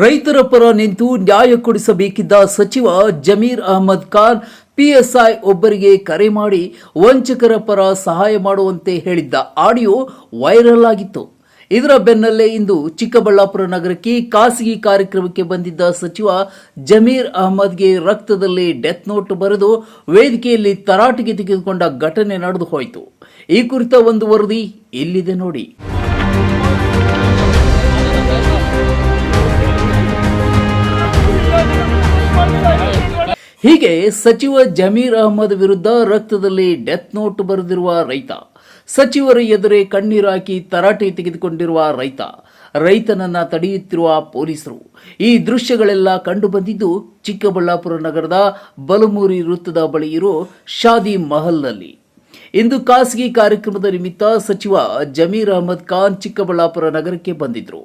ರೈತರ ಪರ ನಿಂತು ನ್ಯಾಯ ಕೊಡಿಸಬೇಕಿದ್ದ ಸಚಿವ ಜಮೀರ್ ಅಹಮದ್ ಖಾನ್ ಪಿಎಸ್ಐ ಒಬ್ಬರಿಗೆ ಕರೆ ಮಾಡಿ ವಂಚಕರ ಪರ ಸಹಾಯ ಮಾಡುವಂತೆ ಹೇಳಿದ್ದ ಆಡಿಯೋ ವೈರಲ್ ಆಗಿತ್ತು. ಇದರ ಬೆನ್ನಲ್ಲೇ ಇಂದು ಚಿಕ್ಕಬಳ್ಳಾಪುರ ನಗರಕ್ಕೆ ಖಾಸಗಿ ಕಾರ್ಯಕ್ರಮಕ್ಕೆ ಬಂದಿದ್ದ ಸಚಿವ ಜಮೀರ್ ಅಹಮದ್ಗೆ ರಕ್ತದಲ್ಲಿ ಡೆತ್ ನೋಟ್ ಬರೆದು ವೇದಿಕೆಯಲ್ಲಿ ತರಾಟೆಗೆ ತೆಗೆದುಕೊಂಡ ಘಟನೆ ನಡೆದು ಹೋಯಿತು. ಈ ಕುರಿತ ಒಂದು ವರದಿ ಇಲ್ಲಿದೆ ನೋಡಿ. ಹೀಗೆ ಸಚಿವ ಜಮೀರ್ ಅಹಮದ್ ವಿರುದ್ಧ ರಕ್ತದಲ್ಲಿ ಡೆತ್ ನೋಟ್ ಬರೆದಿರುವ ರೈತ, ಸಚಿವರ ಎದುರೆ ಕಣ್ಣೀರಾಕಿ ತರಾಟೆ ತೆಗೆದುಕೊಂಡಿರುವ ರೈತ, ರೈತನನ್ನ ತಡೆಯುತ್ತಿರುವ ಪೊಲೀಸರು. ಈ ದೃಶ್ಯಗಳೆಲ್ಲ ಕಂಡುಬಂದಿದ್ದು ಚಿಕ್ಕಬಳ್ಳಾಪುರ ನಗರದ ಬಲಮೂರಿ ವೃತ್ತದ ಬಳಿ ಇರೋ ಶಾದಿ ಮಹಲ್ನಲ್ಲಿ. ಇಂದು ಖಾಸಗಿ ಕಾರ್ಯಕ್ರಮದ ನಿಮಿತ್ತ ಸಚಿವ ಜಮೀರ್ ಅಹಮದ್ ಖಾನ್ ಚಿಕ್ಕಬಳ್ಳಾಪುರ ನಗರಕ್ಕೆ ಬಂದಿದ್ರು.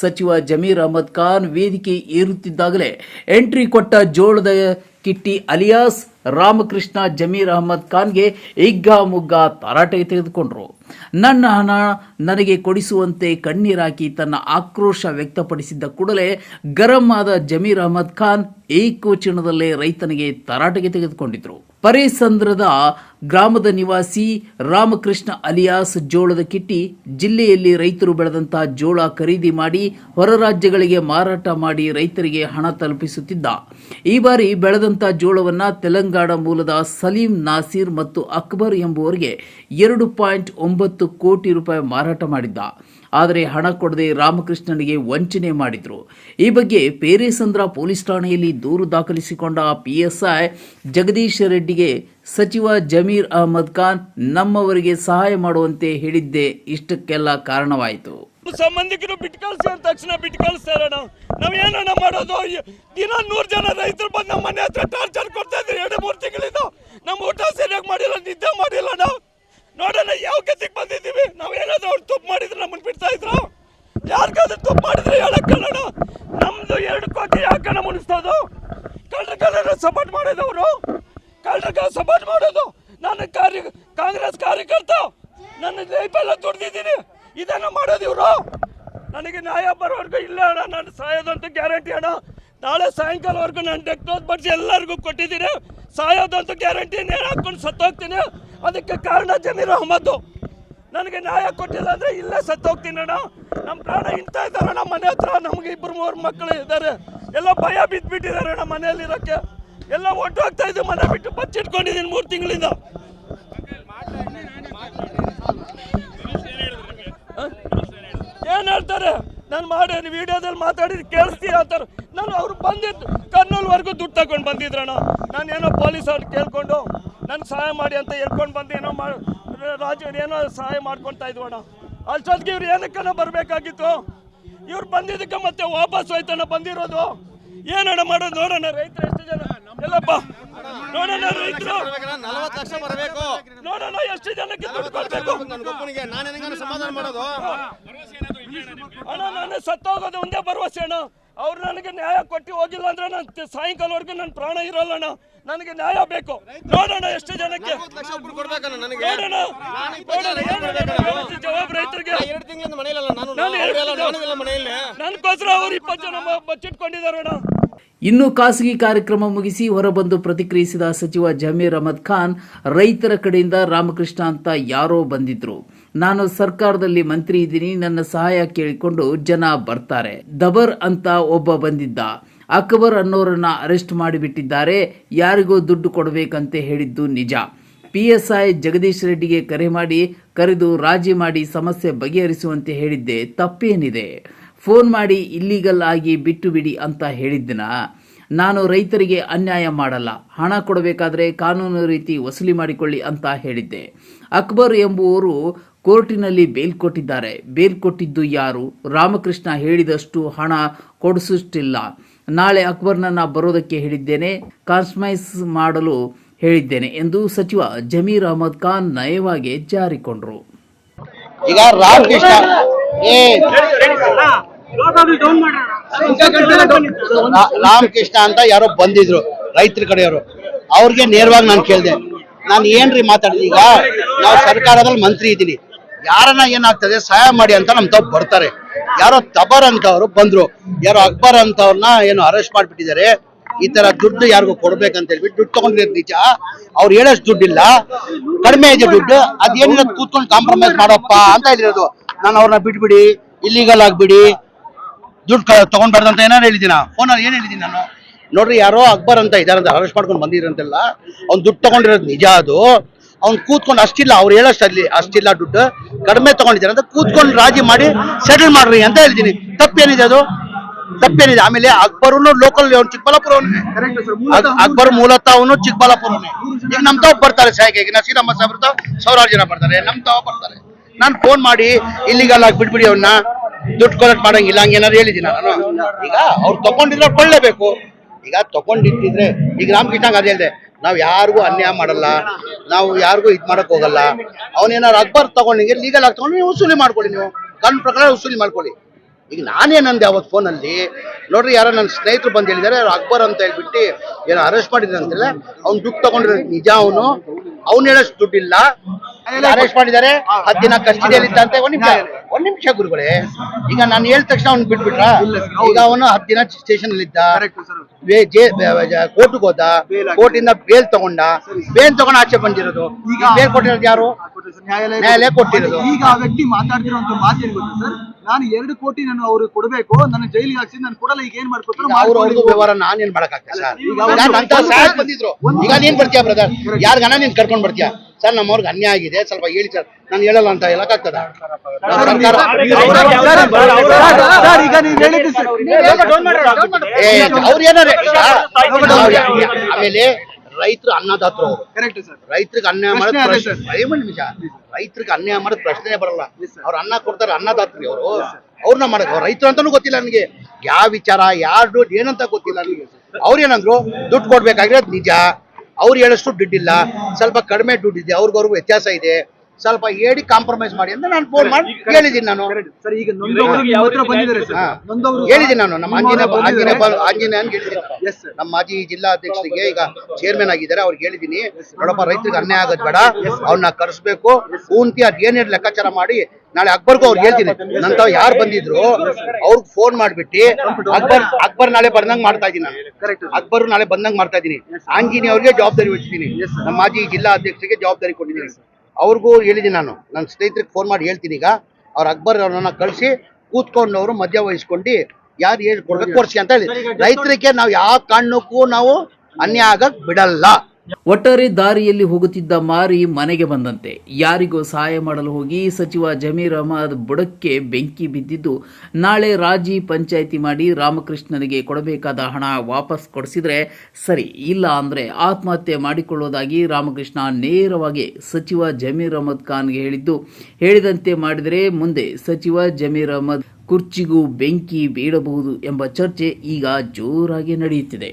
ಸಚಿವ ಜಮೀರ್ ಅಹಮದ್ ಖಾನ್ ವೇದಿಕೆ ಏರುತ್ತಿದ್ದಾಗಲೇ ಎಂಟ್ರಿ ಕೊಟ್ಟ ಜೋಳದ ಕಿಟ್ಟಿ ಅಲಿಯಾಸ್ ರಾಮಕೃಷ್ಣ ಜಮೀರ್ ಅಹಮದ್ ಖಾನ್ಗೆ ಇಗ್ಗಾ ಮುಗ್ಗಾ ತರಾಟೆ ತೆಗೆದುಕೊಂಡ್ರು. ನನ್ನ ಹಣ ನನಗೆ ಕೊಡಿಸುವಂತೆ ಕಣ್ಣೀರಾಕಿ ತನ್ನ ಆಕ್ರೋಶ ವ್ಯಕ್ತಪಡಿಸಿದ್ದ ಕೂಡಲೇ ಗರಂ ಆದ ಜಮೀರ್ ಅಹಮದ್ ಖಾನ್ ಏಕವಚನದಲ್ಲೇ ರೈತನಿಗೆ ತರಾಟೆಗೆ ತೆಗೆದುಕೊಂಡಿದ್ರು. ಪರೇಸಂದ್ರದ ಗ್ರಾಮದ ನಿವಾಸಿ ರಾಮಕೃಷ್ಣ ಅಲಿಯಾಸ್ ಜೋಳದ ಕಿಟ್ಟಿ ಜಿಲ್ಲೆಯಲ್ಲಿ ರೈತರು ಬೆಳೆದಂತಹ ಜೋಳ ಖರೀದಿ ಮಾಡಿ ಹೊರ ರಾಜ್ಯಗಳಿಗೆ ಮಾರಾಟ ಮಾಡಿ ರೈತರಿಗೆ ಹಣ ತಲುಪಿಸುತ್ತಿದ್ದ. ಈ ಬಾರಿ ಬೆಳೆದಂತ ಜೋಳವನ್ನ ತೆಲಂಗಾಣ ಮೂಲದ ಸಲೀಂ ನಾಸೀರ್ ಮತ್ತು ಅಕ್ಬರ್ ಎಂಬುವರಿಗೆ ಎರಡು ಪಾಯಿಂಟ್ ಒಂಬತ್ತು ಕೋಟಿ ರೂಪಾಯಿ ಮಾರಾಟ ಮಾಡಿದ್ದ. ಆದರೆ ಹಣ ಕೊಡದೆ ರಾಮಕೃಷ್ಣನಿಗೆ ವಂಚನೆ ಮಾಡಿದ್ರು. ಈ ಬಗ್ಗೆ ಪೇರೇಸಂದ್ರ ಪೊಲೀಸ್ ಠಾಣೆಯಲ್ಲಿ ದೂರು ದಾಖಲಿಸಿಕೊಂಡ ಪಿಎಸ್ಐ ಜಗದೀಶ್ ರೆಡ್ಡಿಗೆ ಸಚಿವ ಜಮೀರ್ ಅಹಮದ್ ಖಾನ್ ನಮ್ಮವರಿಗೆ ಸಹಾಯ ಮಾಡುವಂತೆ ಹೇಳಿದ್ದೆ ಇಷ್ಟಕ್ಕೆಲ್ಲ ಕಾರಣವಾಯಿತು. ಸಂಬಂಧಿಕರು ಬಿಟ್ಟು ಕಳಿಸಿ ತಕ್ಷಣ ಬಿಟ್ಟು ಕಳಿಸ್ತಾರಣ ಮಾಡೋದು ದಿನ ನೂರು ಜನ ರೈತರು ಬಂದು ನಮ್ಮ ಮನೆ ಹತ್ರ ಟಾರ್ಚರ್ ಕೊಡ್ತಾ ಇದ್ರು. ಎರಡು, ಮೂರು ತಿಂಗಳಿಂದ ನಮ್ಮ ಊಟ ಸರಿಯಾಗಿ ಮಾಡಿಲ್ಲ, ನಿದ್ದೆ ಮಾಡಿಲ್ಲ ನಾವು. ನೋಡೋಣ, ಯಾವ ಗತಿಗೆ ಬಂದಿದ್ದೀವಿ? ನಾವ್ ಏನಾದ್ರು ಅವ್ರು ತಪ್ಪು ಮಾಡಿದ್ರೆ ನಮ್ಮನ್ನ ಬಿಡ್ತಾ ಇದ್ರು? ಯಾರಿಗಾದ್ರೂ ತಪ್ಪು ಮಾಡಿದ್ರೆ ಹೇಳಕ್ಕಣ್ಣ ನಮ್ದು ಎರಡು ಕೋಟಿ ಯಾಕಣ್ಣ ಮುನಿಸ್ತೋದು ಕಳ್ಳರ ಸಪೋರ್ಟ್ ಮಾಡೋದವರು ಕಳ್ಳರ ಸಪೋರ್ಟ್ ಮಾಡೋದು ನಾನು ಕಾರ್ಯ ಕಾಂಗ್ರೆಸ್ ಕಾರ್ಯಕರ್ತ ನನ್ನ ಲೈಫೆಲ್ಲ ದುಡ್ದಿದ್ದೀನಿ ಇದನ್ನ ಮಾಡೋದು ಇವರು ನನಗೆ ನ್ಯಾಯ ಬರೋವರೆಗೂ ಇಲ್ಲ ಅಣ್ಣ ನಾನು ಸಾಯೋದಂತೂ ಅಣ್ಣ ನಾಳೆ ಸಾಯಂಕಾಲವರೆಗೂ ನಾನು ಡೆಕ್ಟೋಸ್ ಬಡ್ಸಿ ಎಲ್ಲರಿಗೂ ಕೊಟ್ಟಿದ್ದೀನಿ. ಸಾಯೋದಂತೂ ಗ್ಯಾರಂಟಿ ನೇರ ಹಾಕ್ಕೊಂಡು ಸತ್ತೋಗ್ತೀನಿ. ಅದಕ್ಕೆ ಕಾರಣ ಜಮೀರ್ ಅಹಮದ್ದು. ನನಗೆ ನ್ಯಾಯ ಕೊಟ್ಟಿಲ್ಲ ಅಂದ್ರೆ ಇಲ್ಲೇ ಸತ್ತೋಗ್ತೀನಿ ಅಣ್ಣ. ನಮ್ಮ ಪ್ರಾಣ ಇಂತ ಇದ್ದಾರೆ ನಮ್ಮ ಮನೆ ಹತ್ರ ನಮ್ಗೆ ಇಬ್ಬರು ಮೂರು ಮಕ್ಕಳು ಇದ್ದಾರೆ. ಎಲ್ಲ ಭಯ ಬಿದ್ದುಬಿಟ್ಟಿದ್ದಾರೆ ಅಣ್ಣ ಮನೆಯಲ್ಲಿರೋಕ್ಕೆ. ಎಲ್ಲ ಒಟ್ಟು ಹೋಗ್ತಾ ಇದ್ದೀವಿ ಮನೆ ಬಿಟ್ಟು ಬಚ್ಚಿಟ್ಕೊಂಡಿದ್ದೀನಿ ಮೂರು ತಿಂಗಳಿಂದ. ಏನು ಹೇಳ್ತಾರೆ? ನಾನು ಮಾಡೇನು ವಿಡಿಯೋದಲ್ಲಿ ಮಾತಾಡಿದ್ ಕೇಳಿಸ್ತೀಯ ಅಂತಾರೆ. ನಾನು ಅವ್ರು ಬಂದಿದ್ದು ಕರ್ನೂಲ್ವರೆಗೂ ದುಡ್ಡು ತಗೊಂಡು ಬಂದಿದ್ರಣ್ಣ. ನಾನು ಏನೋ ಪೊಲೀಸ್ ಅವ್ರು ಕೇಳ್ಕೊಂಡು ನನ್ನ ಸಹಾಯ ಮಾಡಿ ಅಂತ ಹೇಳ್ಕೊಂಡು ಬಂದು ಏನೋ ಮಾಡಿ ರಾಜ ಏನೋ ಸಹಾಯ ಮಾಡ್ಕೊತಾ ಇದ್ವಣ್ಣ. ಅಷ್ಟೊತ್ತಿಗೆ ಇವ್ರು ಏನಕ್ಕನ ಬರಬೇಕಾಗಿತ್ತು? ಇವ್ರು ಬಂದಿದ್ದಕ್ಕೆ ಮತ್ತೆ ವಾಪಸ್ ಹೋಯ್ತಣ್ಣ ಬಂದಿರೋದು. ಏನಣ್ಣ ಮಾಡೋದು? ನೋಡೋಣ ರೈತರು ಎಷ್ಟು ಜನ? ಎಲ್ಲಪ್ಪ ನೋಡೋಣ ರೈತರು. ನಲವತ್ತು ಲಕ್ಷ ಬರಬೇಕು. ನೋಡೋಣ ಎಷ್ಟು ಜನಕ್ಕೆ ದುಡ್ಡು ಕೊಡ್ಬೇಕು? ನನ್ನ ಸಮಾಧಾನ ಮಾಡೋದು? ಅಣ್ಣ ನಾನು ಸತ್ತೋಗೋದು ಒಂದೇ ಭರವಸೆ ಅಣ್ಣ. ಅವ್ರು ನನಗೆ ನ್ಯಾಯ ಕೊಟ್ಟು ಹೋಗಿಲ್ಲ ಅಂದ್ರೆ ನಾನು ಸಾಯಂಕಾಲವರೆಗೂ ನನ್ನ ಪ್ರಾಣ ಇರೋಲ್ಲ ಅಣ್ಣ. ನನಗೆ ನ್ಯಾಯ ಬೇಕು. ನೋಡೋಣ ಎಷ್ಟು ಜನಕ್ಕೆ. ಜವಾಬ್ ರೈತರಿಗೆ. ನನ್ಗೋಸ್ಕರ ಅವ್ರು ಇಪ್ಪತ್ತು ಜನ ಅಣ್ಣ. ಇನ್ನು ಖಾಸಗಿ ಕಾರ್ಯಕ್ರಮ ಮುಗಿಸಿ ಹೊರಬಂದು ಪ್ರತಿಕ್ರಿಯಿಸಿದ ಸಚಿವ ಜಮೀರ್ ಅಹಮದ್ ಖಾನ್ ರೈತರ ಕಡೆಯಿಂದ ರಾಮಕೃಷ್ಣ ಅಂತ ಯಾರೋ ಬಂದಿದ್ರು. ನಾನು ಸರ್ಕಾರದಲ್ಲಿ ಮಂತ್ರಿ ಇದ್ದೀನಿ, ನನ್ನ ಸಹಾಯ ಕೇಳಿಕೊಂಡು ಜನ ಬರ್ತಾರೆ. ದಬರ್ ಅಂತ ಒಬ್ಬ ಬಂದಿದ್ದ. ಅಕ್ಬರ್ ಅನ್ನೋರನ್ನ ಅರೆಸ್ಟ್ ಮಾಡಿಬಿಟ್ಟಿದ್ದಾರೆ. ಯಾರಿಗೋ ದುಡ್ಡು ಕೊಡಬೇಕಂತ ಹೇಳಿದ್ದು ನಿಜ. ಪಿ ಎಸ್ ಐ ಜಗದೀಶ್ ರೆಡ್ಡಿಗೆ ಕರೆ ಮಾಡಿ, ಕರೆದು ರಾಜಿ ಮಾಡಿ ಸಮಸ್ಯೆ ಬಗೆಹರಿಸುವಂತೆ ಹೇಳಿದ್ದೆ. ತಪ್ಪೇನಿದೆ. ಫೋನ್ ಮಾಡಿ ಇಲ್ಲಿಗಲ್ ಆಗಿ ಬಿಟ್ಟು ಬಿಡಿ ಅಂತ ಹೇಳಿದ್ದನ ನಾನು ರೈತರಿಗೆ ಅನ್ಯಾಯ ಮಾಡಲ್ಲ. ಹಣ ಕೊಡಬೇಕಾದ್ರೆ ಕಾನೂನು ರೀತಿ ವಸೂಲಿ ಮಾಡಿಕೊಳ್ಳಿ ಅಂತ ಹೇಳಿದ್ದೆ. ಅಕ್ಬರ್ ಎಂಬುವರು ಕೋರ್ಟಿನಲ್ಲಿ ಬೇಲ್ ಕೊಟ್ಟಿದ್ದಾರೆ. ಬೇಲ್ ಕೊಟ್ಟಿದ್ದು ಯಾರು? ರಾಮಕೃಷ್ಣ ಹೇಳಿದಷ್ಟು ಹಣ ಕೊಡಿಸುತ್ತಿಲ್ಲ. ನಾಳೆ ಅಕ್ಬರ್ನನ್ನ ಬರೋದಕ್ಕೆ ಹೇಳಿದ್ದೇನೆ ಕಾನ್ಸ್ಮೈಸ್ ಮಾಡಲು ಹೇಳಿದ್ದೇನೆ ಎಂದು ಸಚಿವ ಜಮೀರ್ ಅಹಮದ್ ಖಾನ್ ನಯವಾಗಿ ಜಾರಿಕೊಂಡರು. ಈಗ ರಾಮಕೃಷ್ಣ ರಾಮಕೃಷ್ಣ ಅಂತ ಯಾರೋ ಬಂದಿದ್ರು ರೈತರ ಕಡೆಯವರು. ಅವ್ರಿಗೆ ನೇರವಾಗಿ ನಾನು ಕೇಳಿದೆ ನಾನು ಏನ್ರಿ ಮಾತಾಡಿದೆ? ಈಗ ನಾವು ಸರ್ಕಾರದಲ್ಲಿ ಮಂತ್ರಿ ಇದ್ದೀನಿ. ಯಾರನ್ನ ಏನಾಗ್ತದೆ ಸಹಾಯ ಮಾಡಿ ಅಂತ ನಮ್ ತಾವ್ ಬರ್ತಾರೆ. ಯಾರೋ ತಬರ್ ಅಂತವ್ರು ಬಂದ್ರು. ಯಾರೋ ಅಕ್ಬರ್ ಅಂತವ್ರನ್ನ ಏನು ಅರೆಸ್ಟ್ ಮಾಡ್ಬಿಟ್ಟಿದ್ದಾರೆ. ಈ ತರ ದುಡ್ಡು ಯಾರಿಗೂ ಕೊಡ್ಬೇಕಂತ ಹೇಳ್ಬಿಟ್ಟು ದುಡ್ಡು ತಗೊಂಡಿರೋದು ನಿಜ. ಅವ್ರು ಹೇಳೋಷ್ಟು ದುಡ್ಡಿಲ್ಲ. ಕಡಿಮೆ ಇದೆ ದುಡ್ಡು. ಅದೇನಿಲ್ಲ ಕೂತ್ಕೊಂಡು ಕಾಂಪ್ರಮೈಸ್ ಮಾಡೋಪ್ಪ ಅಂತ ಹೇಳಿರೋದು. ನಾನು ಅವ್ರನ್ನ ಬಿಟ್ಬಿಡಿ ಇಲ್ಲಿಗಲ್ ಆಗ್ಬಿಡಿ. ದುಡ್ಡು ತಗೊಂಡ್ಬಾರ್ದು ಅಂತ ಏನಾರು ಹೇಳಿದ್ದೀನ ಫೋನ್ ಏನ್ ಹೇಳಿದ್ದೀನಿ ನಾನು? ನೋಡ್ರಿ ಯಾರೋ ಅಕ್ಬರ್ ಅಂತ ಇದಾರಂತ ಅರೆಸ್ಟ್ ಮಾಡ್ಕೊಂಡು ಬಂದಿರಂತೆಲ್ಲ ಅವ್ನು ದುಡ್ಡು ತಗೊಂಡಿರೋದು ನಿಜ ಅದು. ಅವ್ನು ಕೂತ್ಕೊಂಡು ಅಷ್ಟಿಲ್ಲ ಅವ್ರು ಹೇಳೋಷ್ಟು ಅಲ್ಲಿ ಅಷ್ಟಿಲ್ಲ ದುಡ್ಡು. ಕಡಿಮೆ ತಗೊಂಡಿದ್ದಾರೆ ಅಂತ ಕೂತ್ಕೊಂಡು ರಾಜಿ ಮಾಡಿ ಸೆಟಲ್ ಮಾಡ್ರಿ ಅಂತ ಹೇಳ್ತೀನಿ ತಪ್ಪೇನಿದೆ ಅದು? ತಪ್ಪೇನಿದೆ. ಆಮೇಲೆ ಅಕ್ಬರುನು ಲೋಕಲ್ ಚಿಕ್ಕಬಳ್ಳಾಪುರ ಅಕ್ಬರ್ ಮೂಲತಃ ಅವನು ಚಿಕ್ಕಬಳ್ಳಾಪುರನೇ ಈಗ ನಮ್ ತಾವ್ ಬರ್ತಾರೆ ಈಗ ನಸೀರಮ್ಮ ಸಾಹೇಬ್ರ ತಾವ್ ಸಾವಿರಾರು ಜನ ಬರ್ತಾರೆ. ನಮ್ ತಾವ್ ಬರ್ತಾರೆ. ನಾನು ಫೋನ್ ಮಾಡಿ ಇಲ್ಲಿಗಲ್ಲ ಬಿಟ್ಬಿಡಿ ಅವನ್ನ ದುಡ್ಡು ಕಲೆಕ್ಟ್ ಮಾಡಂಗಿಲ್ಲ ಹಂಗೇನಾರು ಹೇಳಿದ್ದೀನಿ ನಾನು? ಈಗ ಅವ್ರು ತಗೊಂಡಿದ್ರೆ ಕೊಳ್ಳೇಬೇಕು ಈಗ ತಗೊಂಡಿಟ್ಟಿದ್ರೆ ಈಗ ರಾಮಕೃಷ್ಣ ಅದೇ ಹೇಳಿದೆ ನಾವು ಯಾರಿಗೂ ಅನ್ಯಾಯ ಮಾಡಲ್ಲ, ನಾವು ಯಾರಿಗೂ ಇದ್ ಮಾಡಕ್ ಹೋಗಲ್ಲ. ಅವನೇನಾರು ಅಕ್ಬರ್ ತಗೊಂಡಿಗೆ ಲೀಗಲ್ ಆಗಿ ತಗೊಂಡು ನೀವು ವಸೂಲಿ ಮಾಡ್ಕೊಳ್ಳಿ ನೀವು. ಕಾನೂನು ಪ್ರಕಾರ ವಸೂಲಿ ಮಾಡ್ಕೊಳ್ಳಿ. ಈಗ ನಾನೇನಂದೆ ಅವತ್ತು ಫೋನಲ್ಲಿ ನೋಡ್ರಿ, ಯಾರೋ ನನ್ನ ಸ್ನೇಹಿತರು ಬಂದು ಹೇಳಿದ್ದಾರೆ ಅಕ್ಬರ್ ಅಂತ ಹೇಳ್ಬಿಟ್ಟು ಏನೋ ಅರೆಸ್ಟ್ ಮಾಡಿದ್ರೆ ಅವ್ನು ದುಡ್ಡು ತಗೊಂಡಿರೋ ನಿಜ ಅವನು? ಅವ್ನು ಹೇಳೋಷ್ಟು ದುಡ್ಡಿಲ್ಲ. ಅರೆಸ್ಟ್ ಮಾಡಿದ್ದಾರೆ. ಹತ್ತು ದಿನ ಕಸ್ಟಡಿಯಲ್ಲಿ ಇದ್ದಂತೆ ಒಂದ್ ನಿಮಿಷ ಒಂದ್ ನಿಮಿಷ ಗುರುಗಳೇ. ಈಗ ನಾನು ಹೇಳಿದ ತಕ್ಷಣ ಅವ್ನು ಬಿಟ್ಬಿಟ್ರ? ಈಗ ಅವನು ಹತ್ತು ದಿನ ಸ್ಟೇಷನ್ ಅಲ್ಲಿ ಇದ್ದ ಕೋರ್ಟ್ಗೆ ಹೋದ. ಕೋರ್ಟ್ ಇಂದ ಬೇಲ್ ತಗೊಂಡ. ಬೇಲ್ ತಗೊಂಡು ಆಚೆ ಬಂದಿರೋದು. ಈಗ ಬೇಲ್ ಕೊಟ್ಟಿರೋದು ಯಾರು? ನ್ಯಾಯಾಲಯ ಕೊಟ್ಟಿರೋದು. ಈಗ ಆ ವ್ಯಕ್ತಿ ಮಾತಾಡ್ತಿರೋಂತ ಮಾತು ಏನ್ ಗೊತ್ತಾ ಸರ್? ನಾನು ಎರಡು ಕೋಟಿ ನಾನು ಅವ್ರಿಗೆ ಕೊಡಬೇಕು ನನ್ನ ಜೈಲಿಗೆ ಹಾಕ್ಸಿ ನಾನು ಕೊಡಲ್ಲ ಈಗ ಏನ್ ಮಾಡ್ಕೊತಾರೆ ಅವ್ರ ನಾನು ಏನ್ ವ್ಯವಹಾರ ಮಾಡಕ್ಕಾಗ್ತದೆ ಸರ್? ಈಗ ಸಹಾಯಕ್ ಬಂದಿದ್ರು. ಈಗ ನೀನ್ ಬರ್ತೀಯ ಬ್ರದರ್ ಯಾರ್ಗನ ನೀನ್ ಕರ್ಕೊಂಡ್ ಬರ್ತೀಯ? ಸರ್ ನಮ್ಮವ್ರಿಗೆ ಅನ್ಯಾಯ ಆಗಿದೆ ಸ್ವಲ್ಪ ಹೇಳಿ ಸರ್ ನಾನು ಹೇಳಲ್ಲ ಅಂತ ಹೇಳಕ್ಕಾಗ್ತದ ಅವ್ರು ಏನಾರ ಆಮೇಲೆ ರೈತರು ಅನ್ನದಾತ್ರ ಅವರು ಕರೆಕ್ಟ್ ಸರ್ ರೈತರಿಗೆ ಅನ್ಯಾಯ ಮಾಡೋದು ನಿಮಿಷ ರೈತರಿಗೆ ಅನ್ಯಾಯ ಮಾಡೋದು ಪ್ರಶ್ನೆ ಬರಲ್ಲ ಅವ್ರು ಅನ್ನ ಕೊಡ್ತಾರೆ ಅನ್ನದಾತ್ರಿ ಅವರು ಅವ್ರನ್ನ ಮಾಡಕ್ ಅವ್ರು ರೈತರು ಅಂತಾನು ಗೊತ್ತಿಲ್ಲ ನನಗೆ ಯಾವ ವಿಚಾರ ಯಾರು ದುಡ್ಡು ಏನಂತ ಗೊತ್ತಿಲ್ಲ ನನಗೆ ಅವ್ರು ಏನಂದ್ರು ದುಡ್ಡು ಕೊಡ್ಬೇಕಾಗಿರೋದು ನಿಜ ಅವ್ರು ಹೇಳಷ್ಟು ದುಡ್ಡಿಲ್ಲ. ಸ್ವಲ್ಪ ಕಡಿಮೆ ದುಡ್ಡಿದೆ. ಅವ್ರಿಗವ್ರಿಗೂ ವ್ಯತ್ಯಾಸ ಇದೆ. ಸ್ವಲ್ಪ ಹೇಳಿ ಕಾಂಪ್ರಮೈಸ್ ಮಾಡಿ ಅಂತ ನಾನು ಫೋನ್ ಮಾಡಿ ಹೇಳಿದ್ದೀನಿ ನಾನು. ಹೇಳಿದ್ದೀನಿ ನಾನು. ನಮ್ಮ ಆಂಜನೇಯ. ಆಂಜನೇಯ ಅಂತ ಹೇಳಿದ್ದೀನಿ. ನಮ್ಮ ಮಾಜಿ ಜಿಲ್ಲಾ ಅಧ್ಯಕ್ಷರಿಗೆ ಈಗ ಚೇರ್ಮನ್ ಆಗಿದ್ದಾರೆ. ಅವ್ರಿಗೆ ಹೇಳಿದ್ದೀನಿ. ನೋಡಪ್ಪ ರೈತರಿಗೆ ಅನ್ಯಾಯ ಆಗೋದ್ ಬೇಡ. ಅವ್ರನ್ನ ಕರೆಸ್ಬೇಕು. ಪೂಂತಿ ಅದ್ ಏನೇನ್ ಲೆಕ್ಕಾಚಾರ ಮಾಡಿ ನಾಳೆ ಅಕ್ಬರ್ಗೂ ಅವ್ರು ಹೇಳ್ತೀನಿ. ನಂತ ಯಾರು ಬಂದಿದ್ರು ಅವ್ರಿಗೆ ಫೋನ್ ಮಾಡ್ಬಿಟ್ಟು ಅಕ್ಬರ್ ಅಕ್ಬರ್ ನಾಳೆ ಬಂದಂಗ್ ಮಾಡ್ತಾ ಇದ್ದೀನಿ ನಾನು. ಅಕ್ಬರ್ ನಾಳೆ ಬಂದಂಗ್ ಮಾಡ್ತಾ ಇದ್ದೀನಿ ಆಂಜಿನಿ ಅವ್ರಿಗೆ ಜವಾಬ್ದಾರಿ ವಹಿಸ್ತೀನಿ. ನಮ್ಮ ಮಾಜಿ ಜಿಲ್ಲಾ ಅಧ್ಯಕ್ಷರಿಗೆ ಜವಾಬ್ದಾರಿ ಕೊಟ್ಟಿದ್ದೀನಿ. ಅವ್ರಿಗೂ ಹೇಳಿದ್ದೀನಿ ನಾನು. ನನ್ನ ಸ್ನೇಹಿತರಿಗೆ ಫೋನ್ ಮಾಡಿ ಹೇಳ್ತೀನಿ ಈಗ. ಅವ್ರ ಅಕ್ಬರ್ ಅವ್ರನ್ನ ಕಳಿಸಿ ಕೂತ್ಕೊಂಡವರು ಮಧ್ಯ ವಹಿಸ್ಕೊಂಡು ಯಾರು ಏನು ಕೊಡ್ಬೇಕು ಕೊಡ್ಸಿ ಅಂತ ಹೇಳಿ. ರೈತರಿಗೆ ನಾವು ಯಾವ ಕಾರಣಕ್ಕೂ ನಾವು ಅನ್ಯಾಯ ಆಗಕ್ ಬಿಡಲ್ಲ. ಒಟ್ಟಾರೆ ದಾರಿಯಲ್ಲಿ ಹೋಗುತ್ತಿದ್ದ ಮಾರಿ ಮನೆಗೆ ಬಂದಂತೆ. ಯಾರಿಗೋ ಸಹಾಯ ಮಾಡಲು ಹೋಗಿ ಸಚಿವ ಜಮೀರ್ ಅಹಮದ್ ಬುಡಕ್ಕೆ ಬೆಂಕಿ ಬಿದ್ದಿದ್ದು, ನಾಳೆ ರಾಜಿ ಪಂಚಾಯಿತಿ ಮಾಡಿ ರಾಮಕೃಷ್ಣನಿಗೆ ಕೊಡಬೇಕಾದ ಹಣ ವಾಪಸ್ ಕೊಡಿಸಿದ್ರೆ ಸರಿ, ಇಲ್ಲ ಅಂದರೆ ಆತ್ಮಹತ್ಯೆ ಮಾಡಿಕೊಳ್ಳೋದಾಗಿ ರಾಮಕೃಷ್ಣ ನೇರವಾಗಿ ಸಚಿವ ಜಮೀರ್ ಅಹಮದ್ ಖಾನ್ಗೆ ಹೇಳಿದ್ದು. ಹೇಳಿದಂತೆ ಮಾಡಿದರೆ ಮುಂದೆ ಸಚಿವ ಜಮೀರ್ ಅಹಮದ್ ಕುರ್ಚಿಗೂ ಬೆಂಕಿ ಬೀಳಬಹುದು ಎಂಬ ಚರ್ಚೆ ಈಗ ಜೋರಾಗಿ ನಡೆಯುತ್ತಿದೆ.